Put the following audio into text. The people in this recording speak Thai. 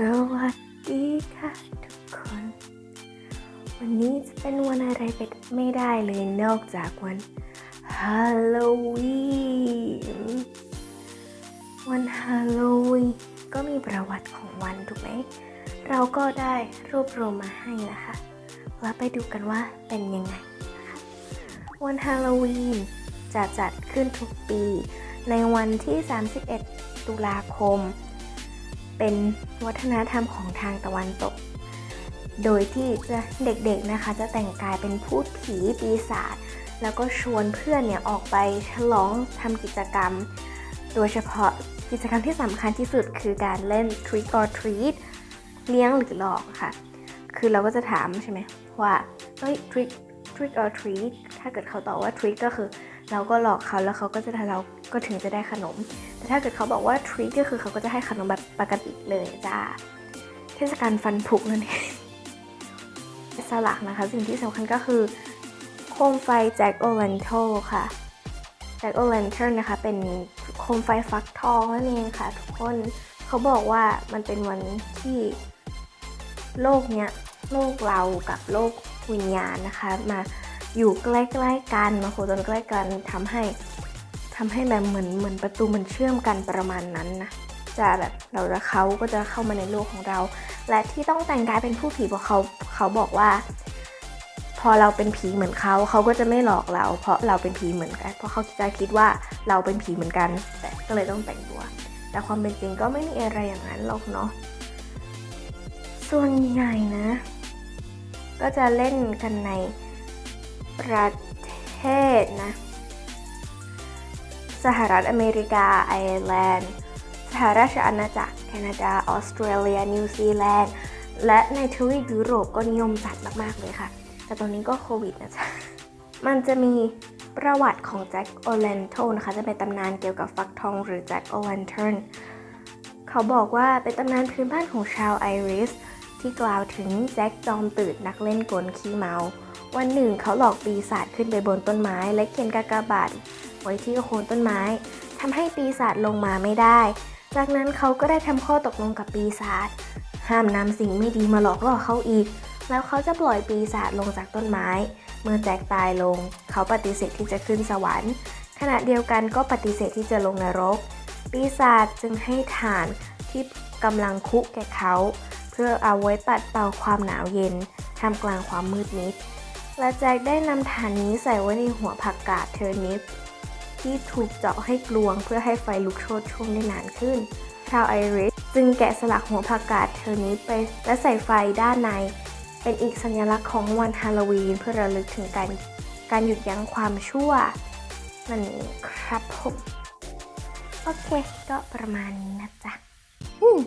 สวัสดีค่ะทุกคน วันนี้จะเป็นวันอะไรไปไม่ได้เลยนอกจากวันฮาโลวีนวันฮาโลวีนก็มีประวัติของวันถูกไหม เราก็ได้รวบรวมมาให้นะคะ แล้วไปดูกันว่าเป็นยังไงนะคะวันฮาโลวีนจะจัดขึ้นทุกปี ในวันที่ 31 ตุลาคม เป็นวัฒนธรรมของทางตะวันตก โดยที่จะเด็กๆนะคะ จะแต่งกายเป็นพูดผีปีศาจแล้วก็ชวนเพื่อนเนี่ยออกไปฉลองทำกิจกรรม โดยเฉพาะกิจกรรมที่สำคัญที่สุดคือการเล่น trick or treat เลี้ยงหรือหลอกค่ะ คือเราก็จะถามใช่ไหมว่าเฮ้ย trick trick or treat ถ้าเกิดเขาตอบว่า trick ก็คือ เราก็หลอกเขาแล้วเขาก็จะเรา ก็ถึงจะได้ขนม แต่ถ้าเกิดเขาบอกว่า treat ก็คือเขาก็จะให้ขนมแบบปกติเลยจ้า เทศกาลฟันผุนั่นเองสลักนะคะ สิ่งที่สำคัญก็คือ โคมไฟแจ็คโอ a ลนโทค่ะแจ็คโอ a ลนเทนนะคะ เป็นโคมไฟฟักทองนั่นเองค่ะ ทุกคนเขาบอกว่ามันเป็นวันที่โลกเนี้ยโลกเรากับโลกวิญญาณนะคะ มาอยู่ใกล้ๆกันมาโคจรใกล้กันทำให้ ทำให้แบบเหมือนเหมือนประตูมันเชื่อมกันประมาณนั้นนะจะแบบเราจะเขาก็จะเข้ามาในโลกของเรา และที่ต้องแต่งกายเป็นผู้ผีเพราะเขาเขาบอกว่า พอเราเป็นผีเหมือนเขาเขาก็จะไม่หลอกเรา เพราะเราเป็นผีเหมือนกัน เพราะเขาจะคิดว่าเราเป็นผีเหมือนกัน แต่ก็เลยต้องแต่งตัว แต่ความเป็นจริงก็ไม่มีอะไรอย่างนั้นหรอกเนาะส่วนใหญ่นะ ก็จะเล่นกันในประเทศนะ สหรัฐอเมริกา ไอร์แลนด์ สหราชอาณาจักร แคนาดา ออสเตรเลีย นิวซีแลนด์ และในทวีปยุโรปก็นิยมจัดมากๆเลยค่ะ แต่ตอนนี้ก็โควิดนะจ๊ะ มันจะมีประวัติของแจ็คโอแลนโทนะคะ จะเป็นตำนานเกี่ยวกับฟักทองหรือแจ็คโอแลนเทนเขาบอกว่าเป็นตำนานพื้นบ้านของชาวไอริสที่กล่าวถึงแจ็คจอมตื่นนักเล่นกลขี้เมา วันหนึ่งเขาหลอกปีศาจขึ้นไปบนต้นไม้ และเขียนกากบาท ไว้ที่โคนต้นไม้ทำให้ปีศาจลงมาไม่ได้ จากนั้นเขาก็ได้ทำข้อตกลงกับปีศาจห้ามนำสิ่งไม่ดีมาหลอกล่อเขาอีก แล้วเขาจะปล่อยปีศาจลงจากต้นไม้ เมื่อแจ็คตายลง เขาปฏิเสธที่จะขึ้นสวรรค์ ขณะเดียวกันก็ปฏิเสธที่จะลงนรก ปีศาจจึงให้ฐานที่กำลังคุกแก่เขา เพื่อเอาไว้ปัดเป่าความหนาวเย็นท่ามกลางความมืดมิดและแจ็คได้นำฐานนี้ใส่ไว้ในหัวผักกาดเทอร์นิป ที่ถูกเจาะให้กลวง เพื่อให้ไฟลุกโชนช่วงได้นานขึ้น ชาวไอริสจึงแกะสลักหัวผักกาดเทอร์นิปไปและใส่ไฟด้านใน เป็นอีกสัญลักษณ์ของวันฮาโลวีนเพื่อระลึกถึงการการหยุดยั้งความชั่วนั่นเองครับผม โอเค ก็ประมาณนี้นะจ๊ะอืม